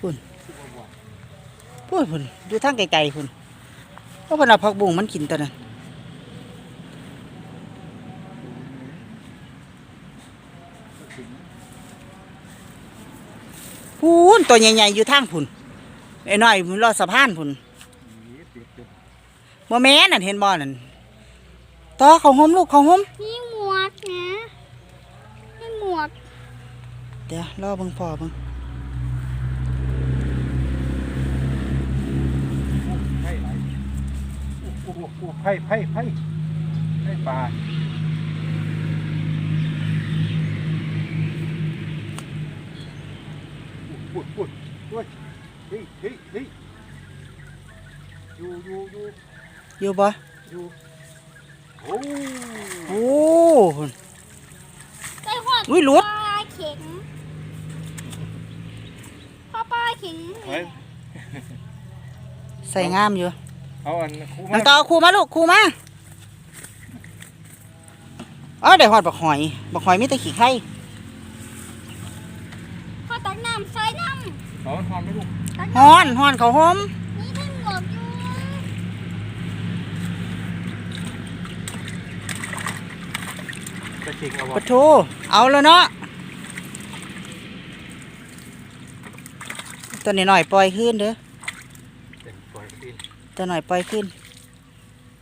พุ่นพุ่นพุ่นดูทางไกลๆพุ่นเพราะเพนเอาผักบุ้งมันกินตัวนั้นพุ่นตัวใหญ่ๆอยู่ทางพุ่นไอ้น้อยมันรอดสะพานพุ่นบ่แม่นนั่นเห็นบ่นั่นต่อเขาห่มลูกเขาห่มนี่หมวกนะนี่หมวก เดี๋ยวรอเบิ่งพ่อเบิ่ง ไผ่ไหล โอ้โหโอ้โหไผ่ไผ่ไผ่ไผ่ปลาปุดปุดปุดเฮ้ยเฮ้ยเฮ้ยอยู่อยู่อยู่อยู่บ่อยู่โอ้โอ้พุ่นได้หัวอุ้ยหลุดปลาเข็งพ่อปลาเข็งเฮ้ยใส่งามอยู่ เอาอันคู่น้มาองต่อครูมาลูกครูมาอ๋อได้ฮอดบักหอยบักหอยมีแต่ขี้ไข่พ่อตักน้ำใส่น้เอาหอมไหมลูกำตักฮ้อนฮ้อนเขาวหอมนี่ได้หมวกอยู่จะชิงเอาปะวะโทเอาแล้วเนาะตัวนี้หน่อยปล่อยขึ้นเด้อ เต็มปล่อยขึ้น ตัวหน่อยปล่อยขึ้น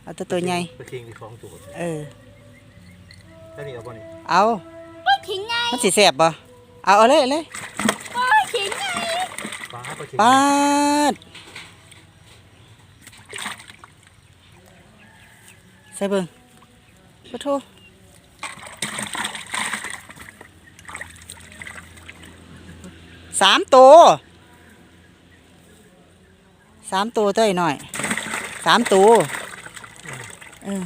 เอาตัวตัวใหญ่จะชิงอีกสองตัวเออแล้วนี่เอาบ่นี่เอาปลาเข็งไงมันสิแสบบ่เอาเอาเลยเอาเลยปลาเข็งไงปลาปลาชิงปาดใส่เบิ่งปะโทสามตัว สามตัวเต้ยหน่อยสามตัวเออ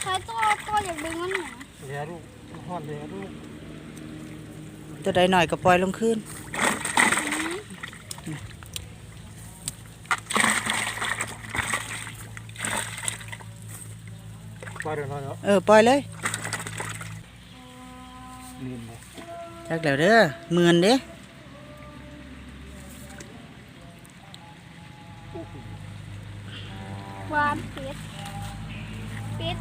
ใครตัวตัวอยากดึงมันหนาเลี้ยลูกห่อนเลี้ยลูกตัวใดหน่อยก็ปล่อยลงคืนปลาเดี๋ยวน้อยแล้วเออปล่อยเลยนี่นะจักแล้วเด้อหมื่นเด้ ควานปิดปิด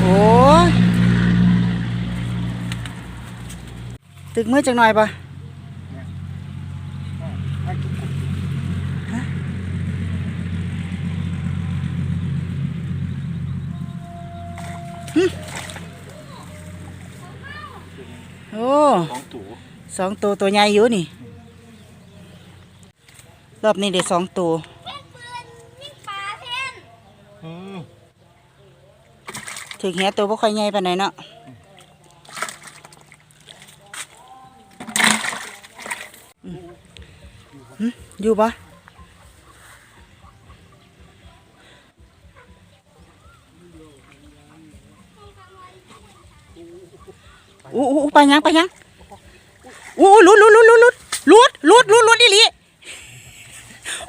โอ้ตึกมือจังหน่อยปะ โอ้สองตัวสองตัวตัวใหญ่อยู่นี่ รอบนี้ได้สองตัวเป็นปืนยิงปลาแทนอืมถึงแหตัวบ่ค่อยใหญ่ปานใดเนาะอืมหึอยู่ปะ อู้อู้ไปยังไปยังอู้อู้หลุดหลุดหลุดหลุดหลุดหลุดหลุดหลุดอีหลี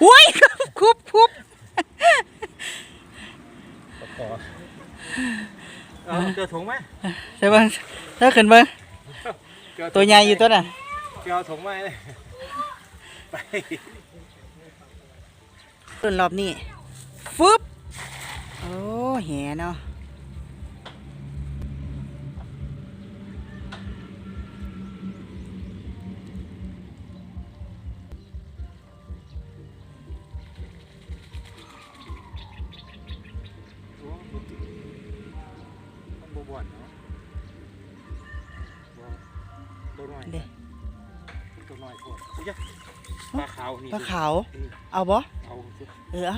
โอ้ยคุบคุบต่อเอาเจอถุงไหมใช่บ้างถ้าขึ้นเบ้างตัวใหญ่อยู่ตัวน่ะเจอถุงไหมเลยไปต้นรอบนี้ฟึบโอ้แหเนาะ มันบวนเนาะบ่ตัวน้อยเด้ ตัวน้อยพวกเฮ้ยปลาขาวนี่ปลาขาว นี่เอาบ่เอาสิเออ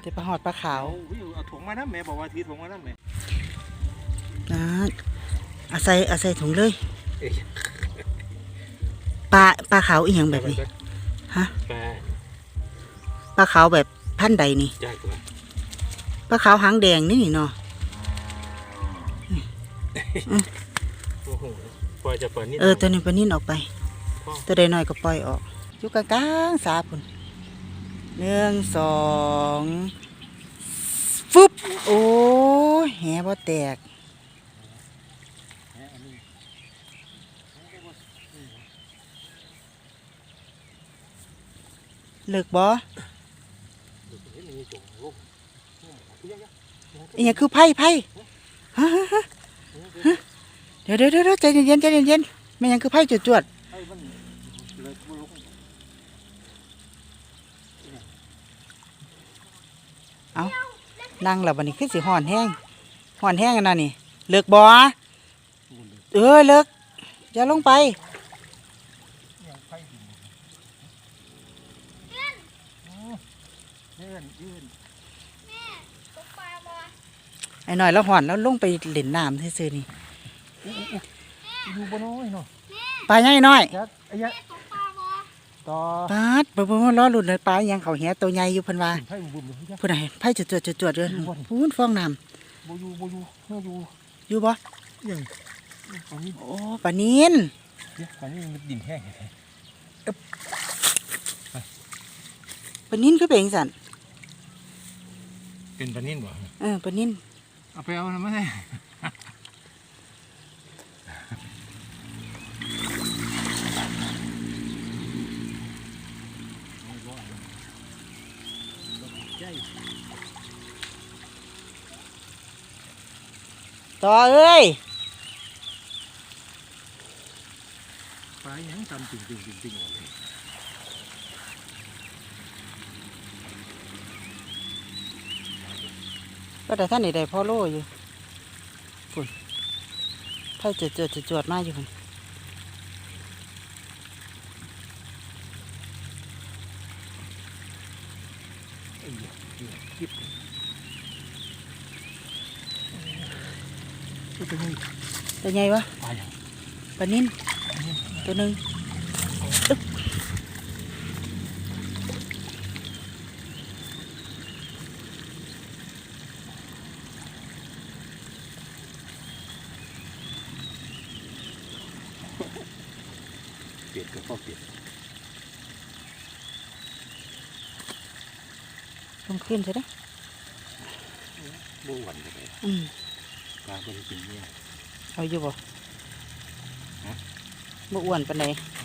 เดี๋ยวปลาหอดปลาขาว เอาอุ้ยเอาถุงมานะแม่บอกว่าทีถุงมานะแม่นะอาใส่เอาใส่ถุงเลยเอ้ยปลาปลาขาวอีหยังแบบนี้ ฮะ ปลาปลาขาวแบบพันธุ์ใดนี่ ใหญ่กว่าปลาขาวหางแดงนี่เนาะ ปล่อยจะเปิดนิดเออตัวนี้ปลานิ่นออกไปพ่อตัวใดน้อยก็ปล่อยออกอยู่กลางๆสาพุ่นหนึ่งสองฟึบโอ้โอ้ยแหบ่แตกแหอันนี้เลิกบ่เห็นมีจงลงเยอะอีหยังคือไผ่ไผ่ฮะฮะฮะฮะ เดี๋ยวเดี๋ยวเดี๋ยวใจเย็นๆใจเย็นๆแม่ยังคือไผ่จวดๆไอ้มันเลยกูลงๆนั่งแล้วบัดนี้คือสิฮ้อนแห้งฮ้อนแห้งกันน่ะนี่เลิกบ่เออเลิกอย่าลงไปยืนยืน ไอ้น้อยแล้วฮ้อนแล้วลงไปเล่นน้ำซื่อๆนี่อยู่บนน้อยเนาะปลาใหญ่น้อยยักไอ้ยักตกปลาบ่ต่อปาดบ่บ่บ่รอลุ้นเลยปลาอีหยังเขาแหตัวใหญ่อยู่เพิ่นว่าไฟบุ่มเลยยักพุ่นน่ะเห็นไผ่จวดๆจวดๆเด้อพูนฟองน้ำโบยูโบยูเมื่อยูอยู่บ่ยังตอนนี้โอ้ปลานินเนี่ยตอนนี้มันดินแห้งปลานินคือเป็นจังซั่นเป็นปนินบ่เออปลานินเอาไปเอานะไม่ได้ต่อเอ้ยปลายัง ทำจริงจริงจริงจริงเลย ก็แต่ท่านนี่ได้พ่อโลอยู่ฝุ่นไผ่จวดจวดจวดจวดมาอยู่พุ่นไอ้เหี้ยคิดก็เป็นยังตัวใหญ่วะปลาอย่างปลานินตัวหนึ่ง เปลี่ยนกับพ่อเปลี่ยนลงขึ้นใช่ไหมโบวันกันเลยอืมปลาก็จะกินเนี่ยเอาอยู่บ่ฮะบ่อ้วนปานใดบ